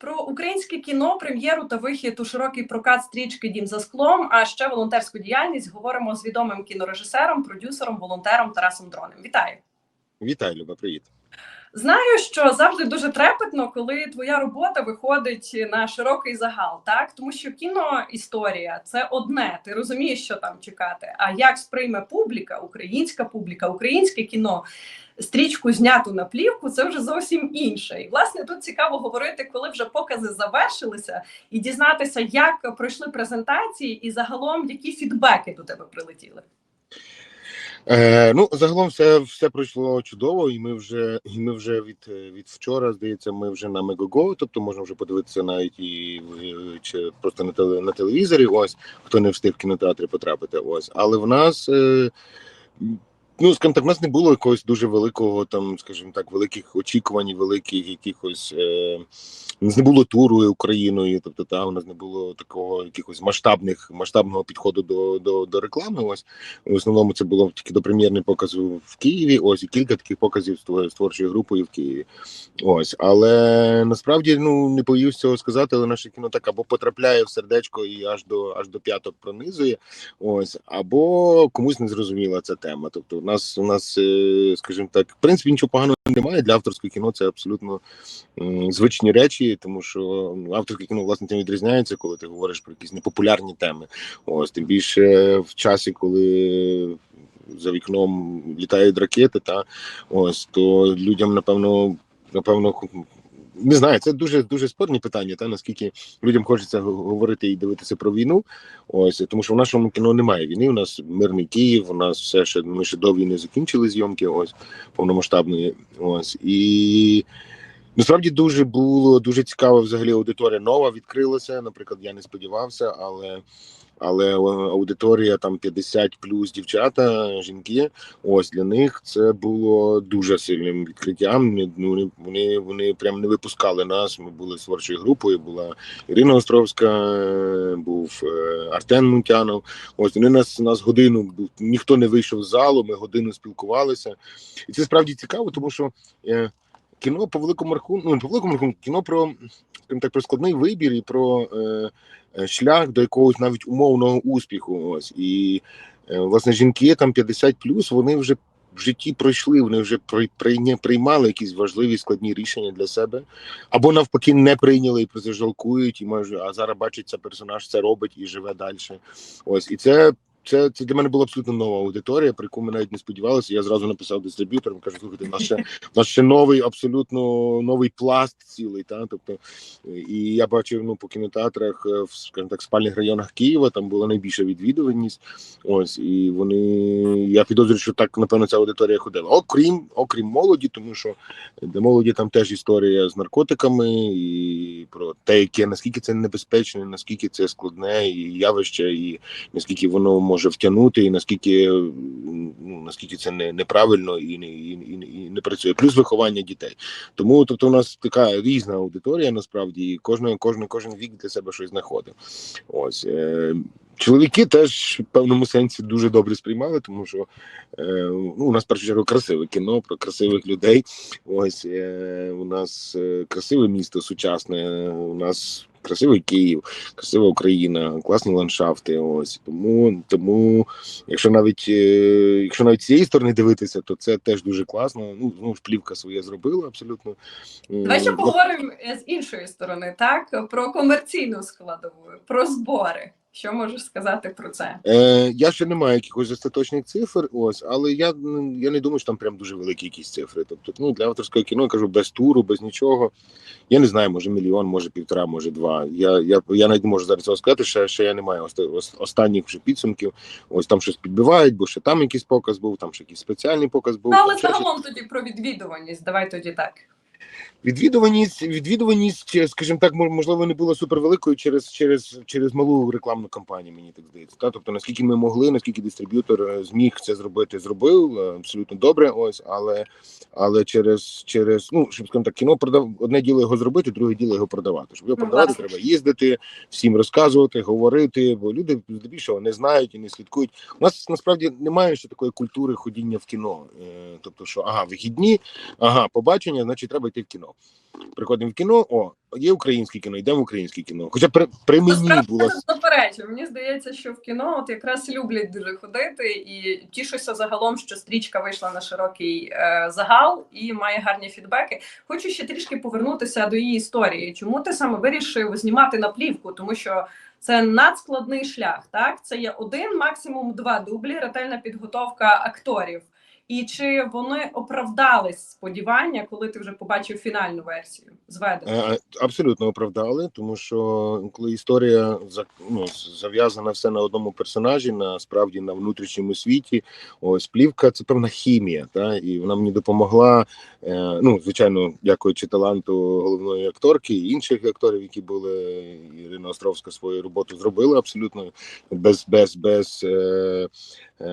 Про українське кіно, прем'єру та вихід у широкий прокат стрічки Дім за склом. А ще волонтерську діяльність говоримо з відомим кінорежисером, продюсером, волонтером Тарасом Дронем. Вітаю! Вітаю, Люба, привіт. Знаю, що завжди дуже трепетно, коли твоя робота виходить на широкий загал, так тому що кіноісторія це одне. Ти розумієш, що там чекати. А як сприйме публіка, українська публіка, українське кіно, стрічку зняту на плівку, це вже зовсім інше. І власне тут цікаво говорити, коли вже покази завершилися, і дізнатися, як пройшли презентації, і загалом які фідбеки до тебе прилетіли. Е, ну, загалом все, все пройшло чудово, і ми вже і ми вже від, від вчора, здається, ми вже на Мегого, тобто можна вже подивитися навіть і чи просто на, теле, на телевізорі. Ось хто не встиг в кінотеатрі потрапити. Ось, але в нас. Е, Ну, скажімо так, в нас не було якогось дуже великого, там, скажімо так, великих очікувань, великих якихось е, у нас не було туру Україною, тобто та у нас не було такого якихось масштабних масштабного підходу до, до, до реклами. Ось в основному це було тільки до прем'єрний показ в Києві. Ось і кілька таких показів з творчою групою в Києві. Ось, але насправді ну не боюсь цього сказати, але наше кіно так або потрапляє в сердечко і аж до аж до п'яток пронизує. Ось або комусь не зрозуміла ця тема. Тобто, нас у нас, е, скажімо так, в принципі, нічого поганого немає для авторського кіно. Це абсолютно звичні речі, тому що авторське кіно власне тим відрізняється, коли ти говориш про якісь непопулярні теми. Ось тим більше в часі, коли за вікном літають ракети, та ось то людям напевно, напевно. Не знаю, це дуже дуже спорні питання, та наскільки людям хочеться говорити і дивитися про війну. Ось тому, що в нашому кіно немає війни. У нас мирний Київ, у нас все ще ми ще до війни закінчили зйомки. Ось повномасштабної. Ось і насправді дуже було дуже цікаво. Взагалі аудиторія нова відкрилася. Наприклад, я не сподівався, але. Але аудиторія там 50 плюс дівчата, жінки. Ось для них це було дуже сильним відкриттям. Ну вони вони, прям не випускали нас. Ми були творчою групою. Була Ірина Островська, е, був е, Артем Мунтянов. Ось вони нас нас годину ніхто не вийшов з залу. Ми годину спілкувалися, і це справді цікаво, тому що е, кіно по великому рахунку, ну по великому рахунку, кіно про так про складний вибір і про е, е, шлях до якогось навіть умовного успіху. Ось і е, власне жінки там 50 плюс вони вже. В житті пройшли, вони вже приймали якісь важливі складні рішення для себе, або навпаки не прийняли і про це жалкують, і може, а зараз бачить ця персонаж це робить і живе далі. Ось і це. Це, це для мене була абсолютно нова аудиторія, про яку ми навіть не сподівалися. Я зразу написав дистриб'юторам, кажу, слухайте, у нас ще у нас ще новий, абсолютно новий пласт цілий. Та тобто, і я бачив ну по кінотеатрах е, в скажімо так спальних районах Києва. Там була найбільша відвідуваність. Ось і вони я підозрюю, що так напевно ця аудиторія ходила. Окрім окрім молоді, тому що для молоді там теж історія з наркотиками і про те, яке наскільки це небезпечне, наскільки це складне і явище, і наскільки воно може втягнути, і наскільки ну наскільки це не неправильно і не і, і, і не працює. Плюс виховання дітей. Тому тобто у нас така різна аудиторія, насправді, і кожен, кожен, кожен вік для себе щось знаходить. Ось е, чоловіки теж в певному сенсі дуже добре сприймали, тому що е, ну, у нас в першу чергу красиве кіно про красивих людей. Ось е, у нас е, красиве місто сучасне. У нас красивий Київ, красива Україна, класні ландшафти. Ось тому, тому, якщо навіть е, якщо навіть з цієї сторони дивитися, то це теж дуже класно. Ну знову ж плівка своє зробила абсолютно. Давай ще поговоримо е, з іншої сторони, так про комерційну складову, про збори. Що можеш сказати про це? Е, я ще не маю якихось остаточних цифр, ось, але я, ну, я не думаю, що там прям дуже великі якісь цифри. Тобто, ну для авторського кіно я кажу без туру, без нічого. Я не знаю, може мільйон, може півтора, може два. Я, я, я навіть не можу зараз цього сказати, ще, ще я не маю оста- останніх вже підсумків. Ось там щось підбивають, бо ще там якийсь показ був, там ще якийсь спеціальний показ був. Ну, але там ще загалом тоді про відвідуваність. Давай тоді так. Відвідуваність, відвідуваність, е, скажімо так, мож- можливо, не була супервеликою через через через малу рекламну кампанію. Мені так здається. Та тобто, наскільки ми могли, наскільки дистриб'ютор е, зміг це зробити, зробив е, абсолютно добре. Ось, але але через через ну щоб скажімо так, кіно продав одне діло його зробити, друге діло його продавати. Щоб його Ну, продавати, треба їздити, всім розказувати, говорити. Бо люди здебільшого не знають і не слідкують. У нас насправді немає ще такої культури ходіння в кіно. Тобто, що ага, вихідні, ага, побачення, значить, треба йти в кіно. Приходимо в кіно, о, є українське кіно, йдемо в українське кіно. Хоча при, при мені було я. Мені здається, що в кіно от якраз люблять дуже ходити, і тішуся загалом, що стрічка вийшла на широкий е, загал і має гарні фідбеки. Хочу ще трішки повернутися до її історії. Чому ти саме вирішив знімати на плівку? Тому що це надскладний шлях. Так, це є один, максимум два дублі, ретельна підготовка акторів. І чи вони оправдались сподівання, коли ти вже побачив фінальну версію зведену? Е, Абсолютно оправдали, тому що коли історія ну, зав'язана все на одному персонажі, на справді на внутрішньому світі, ось плівка це певна хімія, та і вона мені допомогла. е, Ну, звичайно, дякуючи таланту головної акторки і інших акторів, які були Ірина Островська свою роботу зробила абсолютно без без без. Е,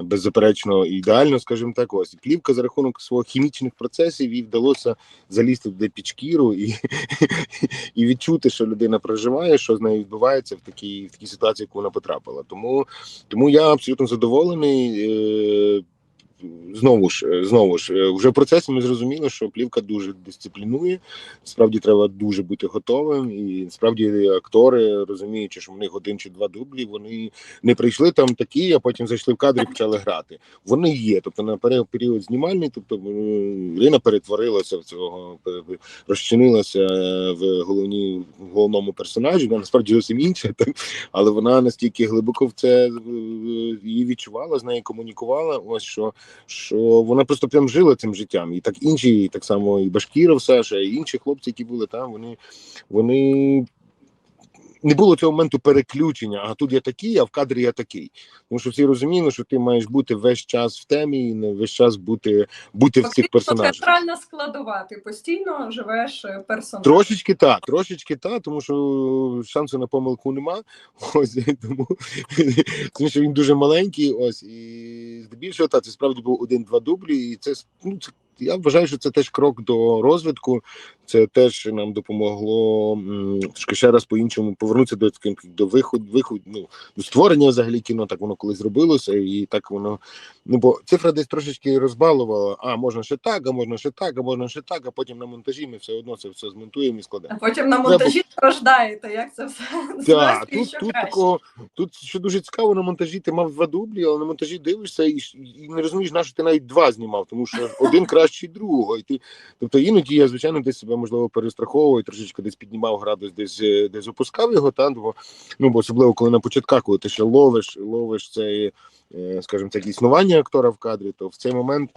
Беззаперечно ідеально, скажімо так, ось І плівка за рахунок своїх хімічних процесів їй вдалося залізти туди під шкіру і, і відчути, що людина проживає, що з нею відбувається в такій в такій ситуації, яку вона потрапила. Тому, тому я абсолютно задоволений. Е, Знову ж, е, знову ж, е, вже в процесі ми зрозуміли, що плівка дуже дисциплінує. Справді треба дуже бути готовим. І справді актори, розуміючи, що в них один чи два дублі, вони не прийшли там такі, а потім зайшли в кадр і почали грати. Вони є. Тобто на період, знімальний, тобто е, Ірина перетворилася в цього, розчинилася е, в головній в головному персонажі. Вона насправді зовсім інша, так? але вона настільки глибоко в це е, її відчувала, з нею комунікувала. Ось що, що вона просто прям жила цим життям. І так інші, і так само і Башкіров Саша, і інші хлопці, які були там, вони, вони не було цього моменту переключення. А тут я такий, а в кадрі я такий. Тому що всі розуміли, що ти маєш бути весь час в темі і не весь час бути, бути в цих персонажах. театральна складова. Ти постійно живеш е, персонажем. Трошечки так, трошечки так, тому що шансу на помилку нема. Ось тому, тому що він дуже маленький. Ось і здебільшого та це справді був один-два дублі. І це ну це. Я вважаю, що це теж крок до розвитку. Це теж нам допомогло трошки ще раз по-іншому повернутися до до виходу, виходу, ну до створення взагалі кіно. Так воно колись зробилося, і так воно. Ну бо цифра десь трошечки розбалувала. А можна ще так, а можна ще так, а можна ще так. А потім на монтажі ми все одно це все змонтуємо і складемо. А потім на монтажі страждаєте, як це все Так, тут, тут такого, тут що дуже цікаво, на монтажі ти мав два дублі, але на монтажі дивишся і, і не розумієш, на що ти навіть два знімав, тому що один кращий другого. І ти, тобто іноді я, звичайно, десь себе можливо перестраховував, трошечки десь піднімав градус, десь, е, десь опускав його, та, бо, ну, бо особливо коли на початках, коли ти ще ловиш, ловиш це, е, скажімо так, існування актора в кадрі, то в цей момент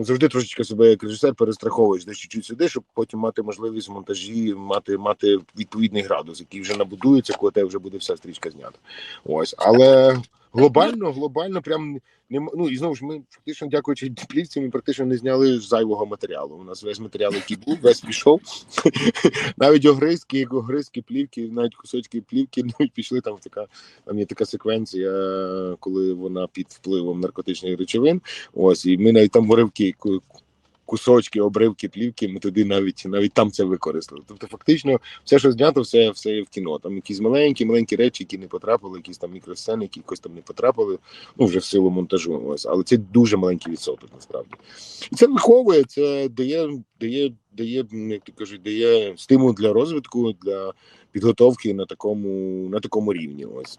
завжди трошечки себе як режисер перестраховуєш десь чуть-чуть сюди, щоб потім мати можливість в монтажі мати, мати відповідний градус, який вже набудується, коли тебе вже буде вся стрічка знята. Ось, але глобально, глобально, прям не ну і знову ж ми фактично, дякуючи плівці, ми практично не зняли зайвого матеріалу. У нас весь матеріал, який був, весь пішов. навіть огризки, огризки плівки, навіть кусочки плівки ну, пішли там така. Там є така секвенція, коли вона під впливом наркотичних речовин. Ось, і ми навіть там уривки, ку- кусочки, обривки плівки, ми туди навіть навіть там це використали. Тобто, фактично, все, що знято, все, все є в кіно. Там якісь маленькі, маленькі речі, які не потрапили, якісь там мікросцени, які якось там не потрапили, ну вже в силу монтажу. Ось, але це дуже маленький відсоток, насправді. І це виховує, це дає, дає, дає, як то кажуть, дає стимул для розвитку, для підготовки на такому, на такому рівні. Ось.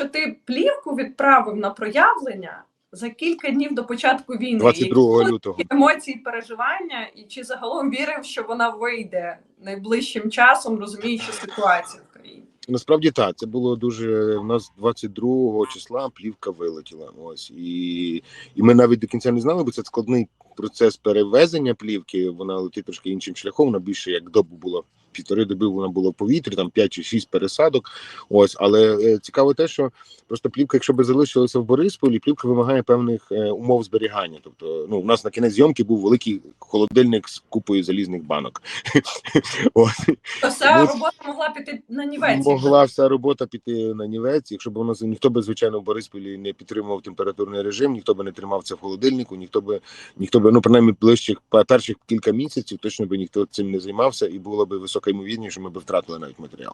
Що ти плівку відправив на проявлення за кілька днів до початку війни. 22 Які лютого. емоції, переживання, і чи загалом вірив, що вона вийде найближчим часом, розуміючи ситуацію в країні? Насправді так, це було дуже. У нас 22 числа плівка вилетіла. Ось і, і ми навіть до кінця не знали, бо це складний процес перевезення плівки. Вона летить трошки іншим шляхом. Вона більше як добу була. Півтори доби вона була в повітрі, там 5 чи 6 пересадок. Ось, але е, цікаво те, що просто плівка, якщо би залишилася в Борисполі, плівка вимагає певних е, умов зберігання. Тобто, ну у нас на кінець зйомки був великий холодильник з купою залізних банок. Вся робота могла піти на нівець. Могла вся робота піти на нівець, якщо б воно ніхто би звичайно в Борисполі не підтримував температурний режим, ніхто би не тримав це в холодильнику, ніхто би ніхто би ну принаймні ближчих перших кілька місяців точно би ніхто цим не займався, і була би висока висока ймовірність, що ми б втратили навіть матеріал.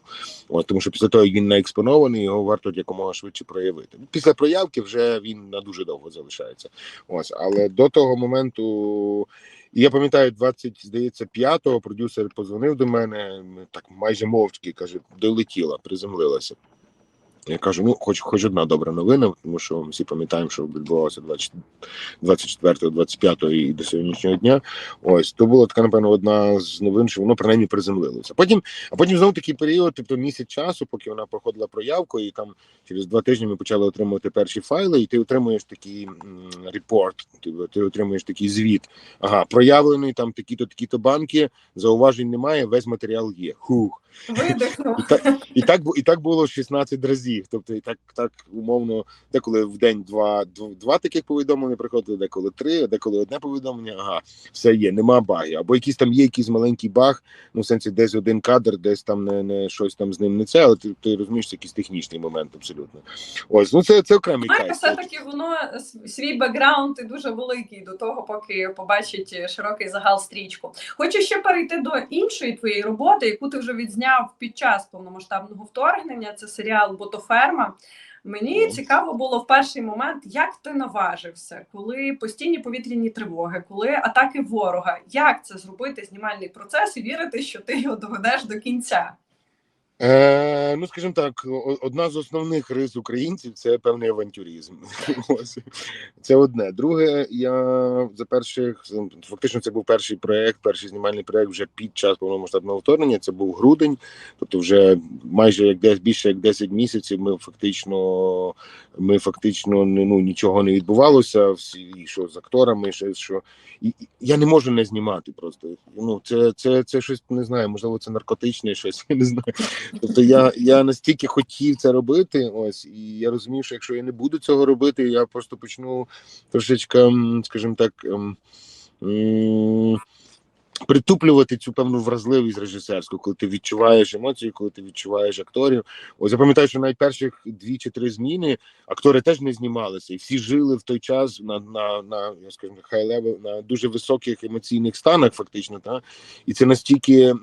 От, тому, що після того як він не експонований, його варто якомога швидше проявити. Після проявки вже він на дуже довго залишається. Ось, але до того моменту. І я пам'ятаю, 20, здається, 5-го продюсер позвонив до мене так майже мовчки, каже, долетіла, приземлилася. Я кажу: ну, хоч хоч одна добра новина, тому що ми всі пам'ятаємо, що відбувалося 24, 25 і до сьогоднішнього дня. Ось то була така, напевно, одна з новин, що воно принаймні приземлилося. Потім, а потім знову такий період, тобто місяць часу, поки вона проходила проявку, і там через два тижні ми почали отримувати перші файли, і ти отримуєш такий репорт, ти, ти отримуєш такий звіт. Ага, проявлений там такі-то, такі-то банки, зауважень немає, весь матеріал є. Хух. Видихнув. І так, і так, і так було 16 разів. Тобто, і так, так умовно, деколи в день два, дв- два таких повідомлення приходили, деколи три, а деколи одне повідомлення. Ага, все є, нема багів. Або якийсь там є якийсь маленький баг, ну в сенсі десь один кадр, десь там не, не щось там з ним не це, але ти, ти розумієш, це якийсь технічний момент абсолютно. Ось, ну це, це окремий кайф. все-таки воно свій бекграунд і дуже великий до того, поки побачить широкий загал стрічку. Хочу ще перейти до іншої твоєї роботи, яку ти вже відзняв під час повномасштабного вторгнення. Це серіал Ботоферма. Мені цікаво було в перший момент, як ти наважився, коли постійні повітряні тривоги, коли атаки ворога. Як це зробити знімальний процес і вірити, що ти його доведеш до кінця? Е, ну, скажімо так, одна з основних рис українців це певний авантюризм. Це одне. Друге, я за перших фактично це був перший проект, перший знімальний проект вже під час повномасштабного вторгнення. Це був грудень, тобто вже майже як десь більше як 10 місяців. Ми фактично, ми фактично ну нічого не відбувалося. Всі і що з акторами, що що і, і я не можу не знімати. Просто ну це, це, це щось не знаю. Можливо, це наркотичне щось. Я не знаю. Тобто я, я настільки хотів це робити, ось і я розумів, що якщо я не буду цього робити, я просто почну трошечки, скажімо так. ем, м, Притуплювати цю певну вразливість режисерську, коли ти відчуваєш емоції, коли ти відчуваєш акторів. Ось я пам'ятаю, що навіть перших дві чи три зміни актори теж не знімалися, і всі жили в той час на на, на я скажу, хай левел, на дуже високих емоційних станах, фактично, та і це настільки,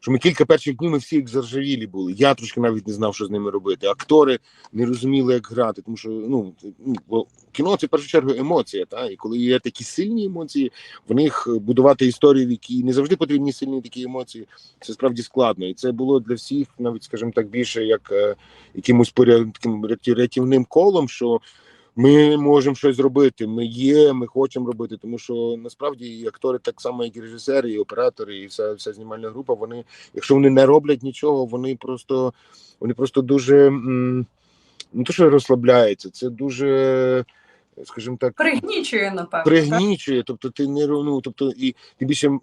що ми кілька перших днів ми всі як заржавілі були. Я трошки навіть не знав, що з ними робити. Актори не розуміли, як грати, тому що ну, ну бо кіно це в першу чергу емоція. Та і коли є такі сильні емоції, в них будувати історію, в якій не завжди потрібні сильні такі емоції. Це справді складно, і це було для всіх, навіть скажімо так, більше як е, якимось поряд рятівним колом, що. Ми можемо щось зробити. Ми є, ми хочемо робити, тому що насправді і актори, так само, як і режисери, і оператори, і вся, вся знімальна група. Вони, якщо вони не роблять нічого, вони просто вони просто дуже м, не то, що розслабляються, це дуже, скажімо так, Пригнічує, напевно. так? пригнічує. Тобто, ти не ну, тобто, і ти більше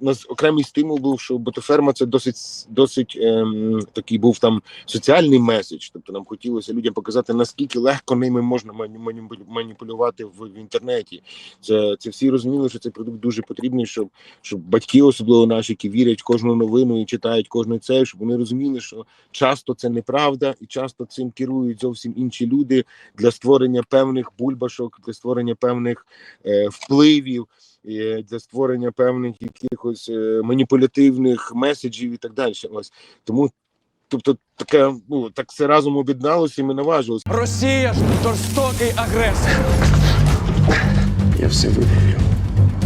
у нас окремий стимул був, що ботоферма це досить досить ем, такий був там соціальний меседж. Тобто нам хотілося людям показати, наскільки легко ними можна мані- маніпулювати в, в інтернеті. Це, це всі розуміли, що цей продукт дуже потрібний, щоб, щоб батьки, особливо наші, які вірять в кожну новину і читають кожну цей, щоб вони розуміли, що часто це неправда, і часто цим керують зовсім інші люди для створення певних бульбашок, для створення певних е, впливів, для створення певних якихось е, маніпулятивних меседжів і так далі. Ось тому, тобто, таке ну так все разом об'єдналося, і ми наважилися. Росія ж жорстокий агресор. Я все виправлю.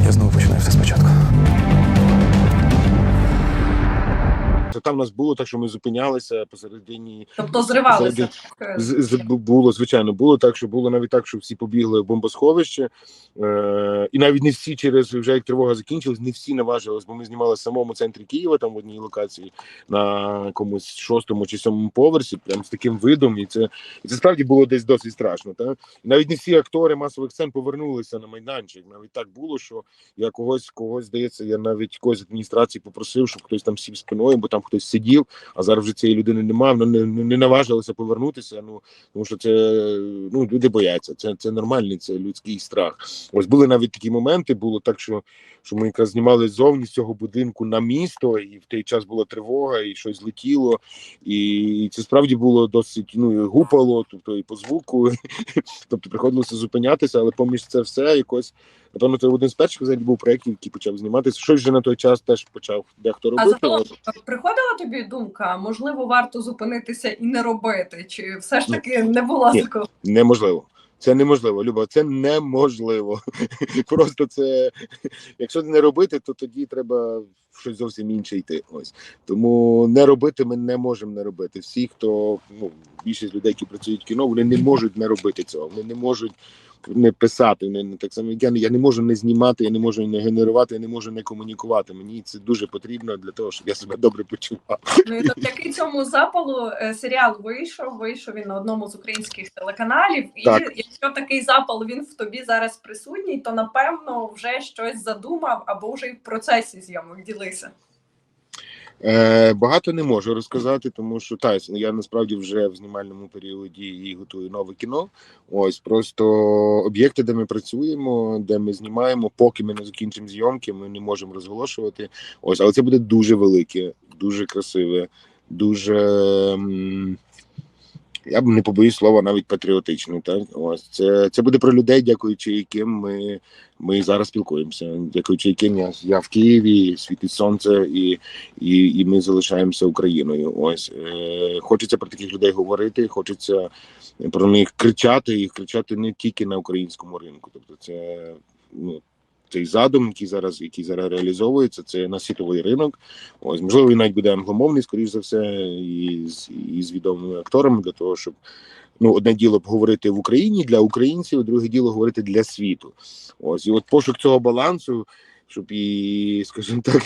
Я знову починаю все спочатку. Там у нас було так, що ми зупинялися посередині Тобто зривалися. З, з, було звичайно, було так, що було навіть так, що всі побігли в бомбосховище, е, і навіть не всі через вже як тривога закінчилась, не всі наважились, бо ми знімали в самому центрі Києва, там в одній локації на якомусь шостому чи сьомому поверсі, прям з таким видом, і це і це справді було десь досить страшно. Та і навіть не всі актори масових сцен повернулися на майданчик. Навіть так було, що я когось, когось здається, я навіть когось з адміністрації попросив, щоб хтось там сів спиною, бо там хтось сидів, а зараз вже цієї людини немає, воно не, не, наважилося повернутися. Ну тому що це ну люди бояться. Це це нормальний, це людський страх. Ось були навіть такі моменти. Було так, що, що ми якраз знімали ззовні з цього будинку на місто, і в той час була тривога, і щось летіло. І це справді було досить ну гупало, тобто і по звуку. тобто приходилося зупинятися, але поміж це все якось напевно, це один з перших взагалі був проєктів, який почав зніматися. Щось вже на той час теж почав дехто А робити. загалом От. приходила тобі думка, можливо, варто зупинитися і не робити, чи все ж таки не було Ні. такого? Неможливо. Це неможливо, Люба, це неможливо. Просто це, якщо не робити, то тоді треба в щось зовсім інше йти. Ось тому не робити ми не можемо не робити. Всі, хто ну більшість людей, які працюють в кіно, вони не можуть не робити цього. Вони не можуть не писати. Не, так само. Я, я не можу не знімати, я не можу не генерувати, я не можу не комунікувати. Мені це дуже потрібно для того, щоб я себе добре почував. Ну і завдяки цьому запалу е, серіал вийшов. Вийшов він на одному з українських телеканалів. І Так. якщо такий запал він в тобі зараз присутній, то напевно вже щось задумав або вже й в процесі зйомок ділися. Е, багато не можу розказати, тому що та я насправді вже в знімальному періоді і готую нове кіно. Ось просто об'єкти, де ми працюємо, де ми знімаємо, поки ми не закінчимо зйомки, ми не можемо розголошувати. Ось, але це буде дуже велике, дуже красиве, дуже. м, Я б не побоюсь слова навіть патріотичне. Так ось це, це буде про людей, дякуючи яким ми, ми зараз спілкуємося. Дякуючи яким я, я в Києві, світить сонце, і, і, і ми залишаємося Україною. Ось е, хочеться про таких людей говорити, хочеться про них кричати і кричати не тільки на українському ринку. Тобто, це ну. Цей задум, який зараз, який зараз реалізовується, це на світовий ринок. Ось можливо, він навіть буде англомовний, скоріш за все, і з, відомими акторами для того, щоб ну одне діло поговорити в Україні для українців, друге діло говорити для світу. Ось і от пошук цього балансу, щоб і, скажімо так,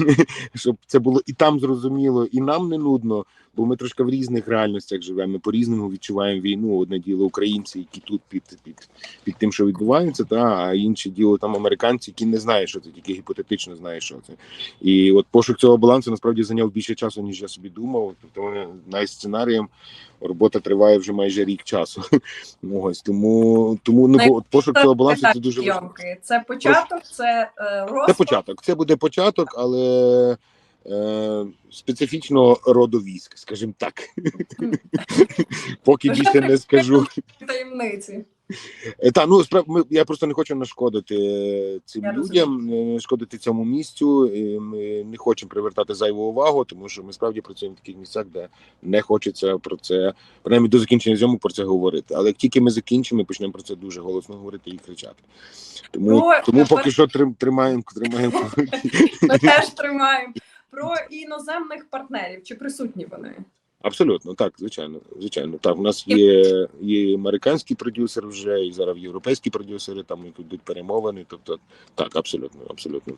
щоб це було і там зрозуміло, і нам не нудно, бо ми трошки в різних реальностях живемо. Ми по-різному відчуваємо війну. Одне діло українці, які тут під під, під тим, що відбувається, та а інше діло там американці, які не знають, що це, тільки гіпотетично знають, що це. І от пошук цього балансу насправді зайняв більше часу, ніж я собі думав. Тобто навіть сценарієм робота триває вже майже рік часу. Ось тому, тому ну, бо от пошук цього балансу це дуже важливо. Це початок, це е, Це початок. Це буде початок, але специфічного роду військ, скажімо так. Поки більше не скажу. таємниці. Е, Та ну справ ми я просто не хочу нашкодити е, цим Я людям, не шкодити цьому місцю. І ми не хочемо привертати зайву увагу, тому що ми справді працюємо в таких місцях, де не хочеться про це, принаймні до закінчення зйомок про це говорити. Але як тільки ми закінчимо, ми почнемо про це дуже голосно говорити і кричати. Тому, Ну, тому поки що тримаємо, тримаємо. Ми теж тримаємо. Про іноземних партнерів. Чи присутні вони? Абсолютно, так, звичайно, звичайно. Так, у нас є, є американський продюсер вже, і зараз європейські продюсери, там йдуть перемовини. Тобто, так, абсолютно, абсолютно.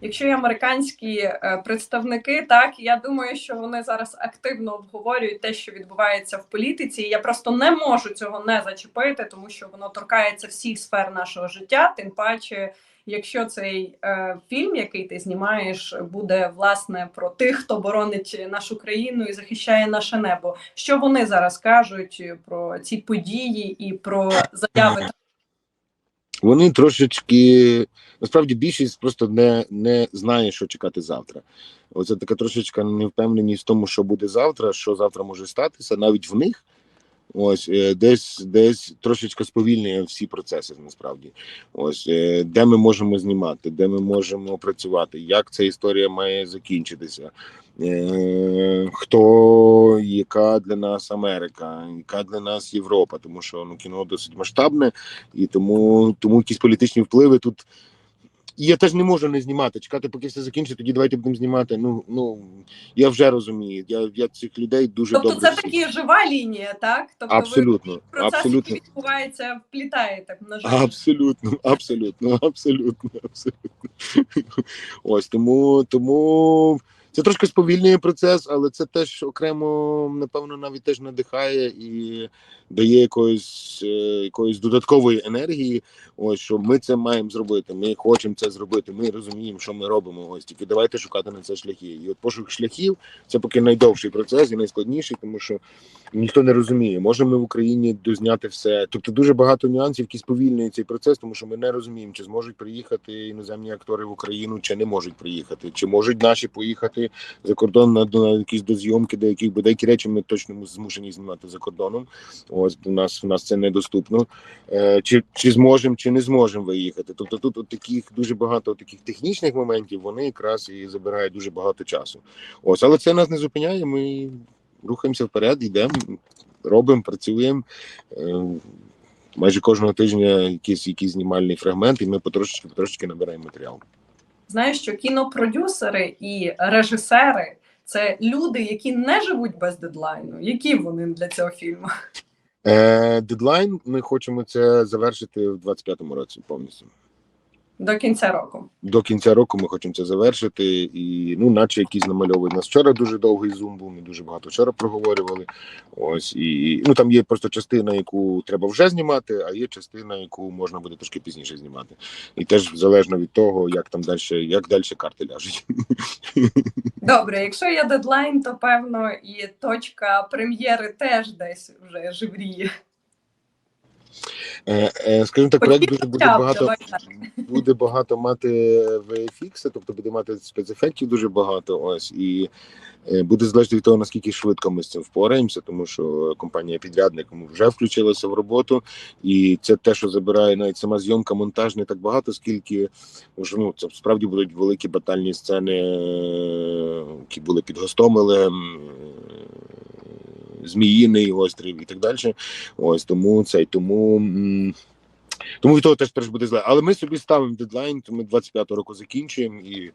Якщо є американські е, представники, так я думаю, що вони зараз активно обговорюють те, що відбувається в політиці. Я просто не можу цього не зачепити, тому що воно торкається всіх сфер нашого життя. Тим паче, якщо цей е, фільм, який ти знімаєш, буде власне про тих, хто боронить нашу країну і захищає наше небо. Що вони зараз кажуть про ці події і про заяви Вони трошечки насправді більшість просто не, не знає, що чекати завтра. Оце така трошечка невпевненість в тому, що буде завтра, що завтра може статися, навіть в них. Ось е, десь десь трошечки сповільнює всі процеси насправді. Ось е, де ми можемо знімати, де ми можемо працювати, як ця історія має закінчитися. Е, хто яка для нас Америка, яка для нас Європа, тому що ну кіно досить масштабне, і тому тому якісь політичні впливи тут. І я теж не можу не знімати. Чекати, поки все закінчить, тоді давайте будемо знімати. Ну ну я вже розумію. Я я цих людей дуже Тобто, добре. це такі жива лінія, так? Тобто, ви абсолютно, процес, абсолютно. який відбувається, вплітаєте на жаль. Абсолютно, абсолютно, абсолютно, абсолютно. Ось тому, тому це трошки сповільнює процес, але це теж окремо, напевно, навіть теж надихає і дає якоїсь, е, якоїсь додаткової енергії. Ось що ми це маємо зробити. Ми хочемо це зробити. Ми розуміємо, що ми робимо. Ось тільки давайте шукати на це шляхи. І от пошук шляхів це поки найдовший процес і найскладніший, тому що ніхто не розуміє, можемо ми в Україні дозняти все. Тобто дуже багато нюансів, які сповільнюють цей процес, тому що ми не розуміємо, чи зможуть приїхати іноземні актори в Україну, чи не можуть приїхати, чи можуть наші поїхати за кордон на, на якісь дозйомки, деяких бо деякі речі ми точно змушені знімати за кордоном. Ось у нас у нас це недоступно. Е, чи, чи зможемо, чи не зможемо виїхати. Тобто тут от таких дуже багато таких технічних моментів, вони якраз і забирають дуже багато часу. Ось, але це нас не зупиняє. Ми рухаємося вперед, йдемо, робимо, працюємо. Е, майже кожного тижня якийсь, якийсь знімальний фрагмент, і ми потрошечки потрошечки набираємо матеріал. Знаєш, що кінопродюсери і режисери це люди, які не живуть без дедлайну. Які вони для цього фільму? Е, дедлайн ми хочемо це завершити в 25-му році повністю. До кінця року. До кінця року ми хочемо це завершити, і ну, наче якісь намальовують. Нас вчора дуже довгий зум був. Ми дуже багато вчора проговорювали. Ось і ну там є просто частина, яку треба вже знімати, а є частина, яку можна буде трошки пізніше знімати. І теж залежно від того, як там далі, як далі карти ляжуть. Добре, якщо є дедлайн, то певно і точка прем'єри теж десь вже живріє. Е, е, Скажімо так, проект дуже буде багато буде багато мати VFX, тобто буде мати спецефектів дуже багато. Ось і е, буде залежати від того, наскільки швидко ми з цим впораємося, тому що компанія підрядник вже включилася в роботу, і це те, що забирає навіть сама зйомка, монтаж не так багато, скільки може, ну це справді будуть великі батальні сцени, які були під Гостомелем. Зміїний острів і так далі. Ось тому цей тому. тому від того теж теж буде зле. Але ми собі ставимо дедлайн, то ми 25-го року закінчуємо і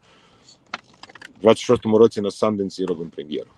в 26-му році на Санденсі робимо прем'єру.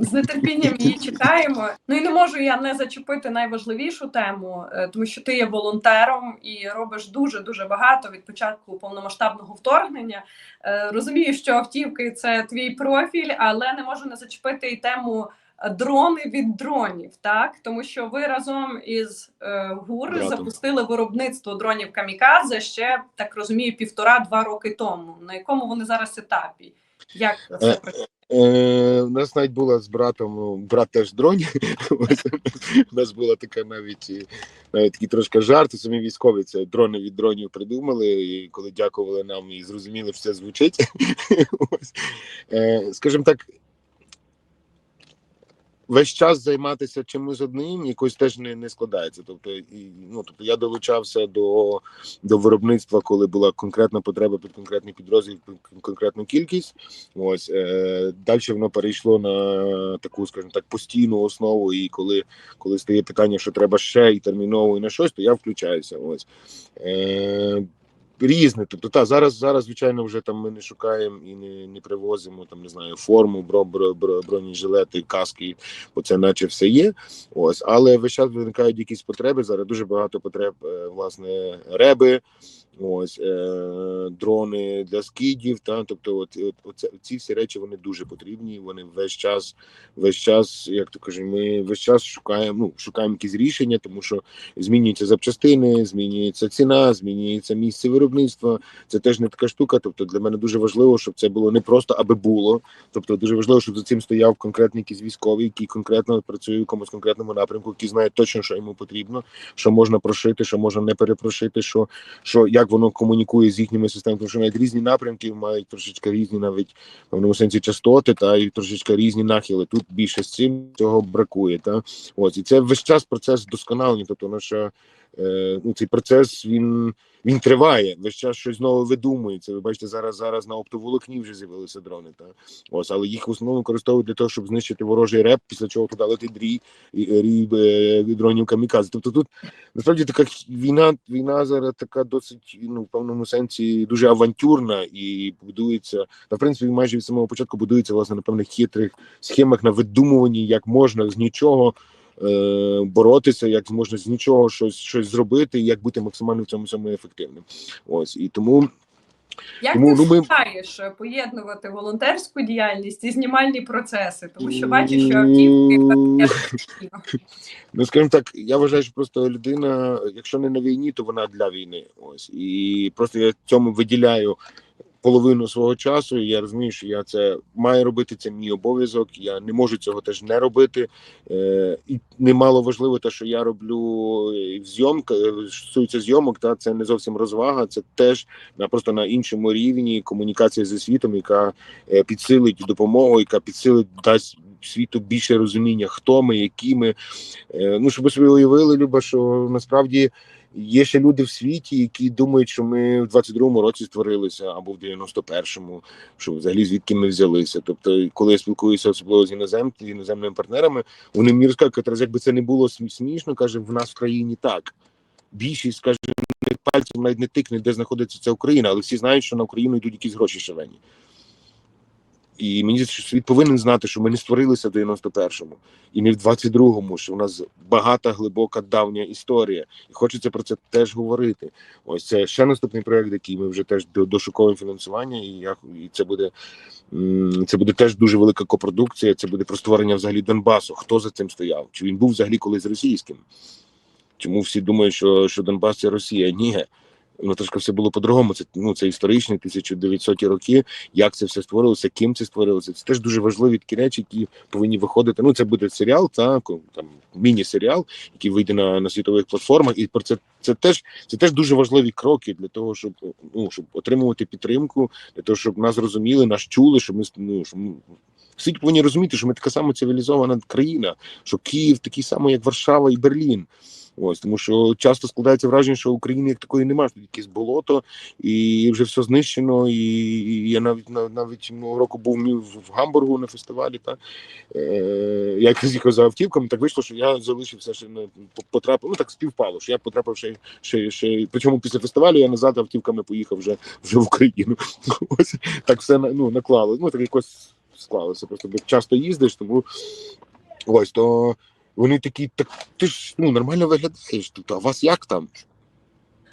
З нетерпінням її чекаємо. Ну і не можу я не зачепити найважливішу тему, е, тому що ти є волонтером і робиш дуже дуже багато від початку повномасштабного вторгнення. Е, Розумію, що автівки це твій профіль, але не можу не зачепити і тему. Е, Дрони від дронів, так тому що ви разом із е, ГУР Братом. запустили виробництво дронів Камікадзе ще так розумію, півтора-два роки тому. На якому вони зараз етапі? Як це Е, працює? Е, у нас навіть була з братом, ну, брат теж дроні. У нас була така навіть, навіть такий трошки жарт, самі військові це дрони від дронів придумали, і коли дякували нам і зрозуміли, що це звучить. Е, скажімо так, весь час займатися чимось одним якось теж не, не складається. Тобто, і, ну, тобто я долучався до, до виробництва, коли була конкретна потреба під конкретний підрозділ, під конкретну кількість. Ось е, далі воно перейшло на таку, скажімо так, постійну основу. І коли, коли стає питання, що треба ще і терміново, і на щось, то я включаюся. Ось. Е, Різне, тобто та зараз, зараз, звичайно, вже там ми не шукаємо і не, не привозимо там, не знаю, форму, бро, бро, бро, бронежилети, каски, бо це наче все є. Ось, але весь час виникають якісь потреби. Зараз дуже багато потреб, е, власне, реби, ось е, дрони для скидів. Та тобто, от, от ці всі речі вони дуже потрібні. Вони весь час, весь час, як то кажуть, ми весь час шукаємо, ну шукаємо якісь рішення, тому що змінюються запчастини, змінюється ціна, змінюється місце виробництва. Це теж не така штука. Тобто для мене дуже важливо, щоб це було не просто аби було. Тобто дуже важливо, щоб за цим стояв конкретний якийсь військовий, який конкретно працює в якомусь конкретному напрямку, який знає точно, що йому потрібно, що можна прошити, що можна не перепрошити, що, що як воно комунікує з їхніми системами, тому що навіть різні напрямки мають трошечки різні, навіть в певному сенсі частоти, та і трошечки різні нахили. Тут більше з цим цього бракує. Та ось і це весь час процес вдосконалення. Тобто, наша ну цей процес він. Він триває, весь час щось нове видумується. Ви бачите, зараз зараз на оптоволокні вже з'явилися дрони. Та ось, але їх в основному використовують для того, щоб знищити ворожий реп, після чого туди летить рій, і- е, дронів камікадзе. Тобто тут насправді така війна, війна зараз така досить ну в певному сенсі дуже авантюрна і будується в принципі майже від самого початку будується власне на певних хитрих схемах на видумуванні, як можна з нічого. Е, Боротися, як можна з нічого щось щось зробити, і як бути максимально в цьому всьому ефективним. Ось і тому Як Тому, ти ну, ми- вважаєш е, поєднувати волонтерську діяльність і знімальні процеси? Тому що бачиш, що автівки. Ну, скажімо так, я вважаю, що просто людина, якщо не на війні, то вона для війни. Ось і просто я цьому виділяю половину свого часу. І я розумію, що я це маю робити. Це мій обов'язок. Я не можу цього теж не робити. Е, і немало важливо, те, що я роблю в зйомка е, стосується зйомок. Та це не зовсім розвага. Це теж на просто на іншому рівні комунікація зі світом, яка е, підсилить допомогу, яка підсилить дасть світу більше розуміння, хто ми, які ми. Е, Ну щоб ви собі уявили, Люба, що насправді. Є ще люди в світі, які думають, що ми в 22-му році створилися або в 91-му, що взагалі звідки ми взялися. Тобто, коли я спілкуюся особливо з інозем, іноземними партнерами, вони мені розказують, «Катя, якби це не було смішно, каже, в нас в країні так. Більшість каже, пальцем навіть не тикне, де знаходиться ця Україна, але всі знають, що на Україну йдуть якісь гроші шалені. І мені що світ повинен знати, що ми не створилися в 91-му і не в 22-му, що у нас багата, глибока, давня історія. І хочеться про це теж говорити. Ось це ще наступний проект, який ми вже теж до- дошуковуємо фінансування, і я і це буде це буде теж дуже велика копродукція. Це буде про створення взагалі Донбасу. Хто за цим стояв? Чи він був взагалі колись російським? Чому всі думають, що, що Донбас це Росія? Ні. Ну трошки все було по-другому. Це ну це історичні 1900 роки. Як це все створилося, ким це створилося? Це теж дуже важливі такі речі, які повинні виходити. Ну це буде серіал, так там міні-серіал, який вийде на, на світових платформах, і про це це теж це теж дуже важливі кроки для того, щоб ну щоб отримувати підтримку, для того, щоб нас розуміли, нас чули, щоб ми ну, щоб всі повинні розуміти, що ми така сама цивілізована країна, що Київ такий самий, як Варшава і Берлін. Ось тому, що часто складається враження, що України як такої немає, що якесь болото, і вже все знищено. І, я навіть нав- навіть минулого року був в, Гамбургу на фестивалі. Та е, я якраз їхав за автівками, так вийшло, що я залишився ще не потрапив. Ну так співпало, що я потрапив ще, ще, ще причому після фестивалю я назад автівками поїхав вже вже в Україну. Ось так все ну, наклало. Ну так якось склалося. Просто часто їздиш, тому ось то. Вони такі, так ти ж ну нормально виглядаєш тут, а вас як там?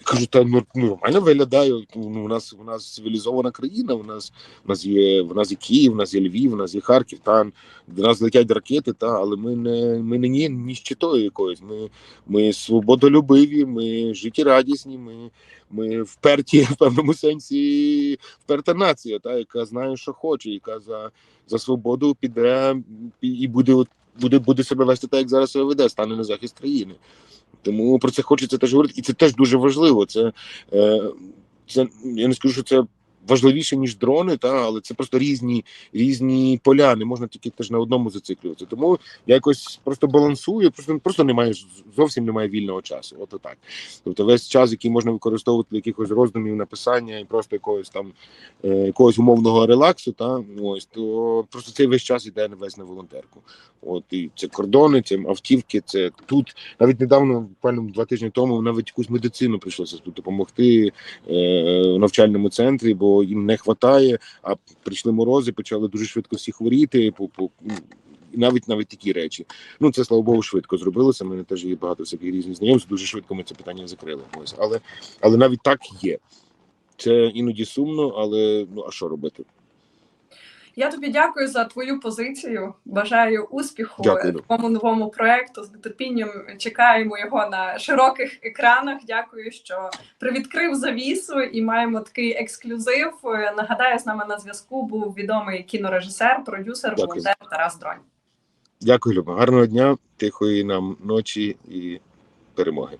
Кажу, та ну, нормально виглядаю. Ну, у нас у нас цивілізована країна. У нас у нас є в нас є Київ, у нас є Львів, у нас є Харків. Та до нас летять ракети, та але ми не ми не ні, ні щитою якоюсь. Ми, ми свободолюбиві, ми життєрадісні, ми, ми вперті в певному сенсі вперта нація, та яка знає, що хоче, яка за, за свободу піде і буде буде, буде себе вести так, як зараз себе веде, стане на захист країни. Тому про це хочеться теж говорити, і це теж дуже важливо. Це, е, це я не скажу, що це важливіше, ніж дрони, та але це просто різні різні поля. Не можна тільки теж на одному зациклюватися. Тому я якось просто балансую, просто просто немає зовсім немає вільного часу. От отак. Тобто весь час, який можна використовувати для якихось роздумів, написання і просто якогось там е, якогось умовного релаксу, та ось то просто цей весь час іде весь на волонтерку. От і це кордони, це автівки, це тут навіть недавно, буквально два тижні тому, навіть якусь медицину прийшлося тут допомогти е, в навчальному центрі, бо їм не вистачає. А прийшли морози, почали дуже швидко всі хворіти. По, по ну, навіть навіть такі речі. Ну це слава Богу, швидко зробилося. Мене теж є багато всяких різних знайомств. Дуже швидко ми це питання закрили. Ось але але навіть так є. Це іноді сумно, але ну а що робити? Я тобі дякую за твою позицію. Бажаю успіху Дякую. твоєму новому проекту. З нетерпінням чекаємо його на широких екранах. Дякую, що привідкрив завісу і маємо такий ексклюзив. Нагадаю, з нами на зв'язку був відомий кінорежисер, продюсер, Дякую. волонтер Тарас Дронь. Дякую, Люба. Гарного дня, тихої нам ночі і перемоги.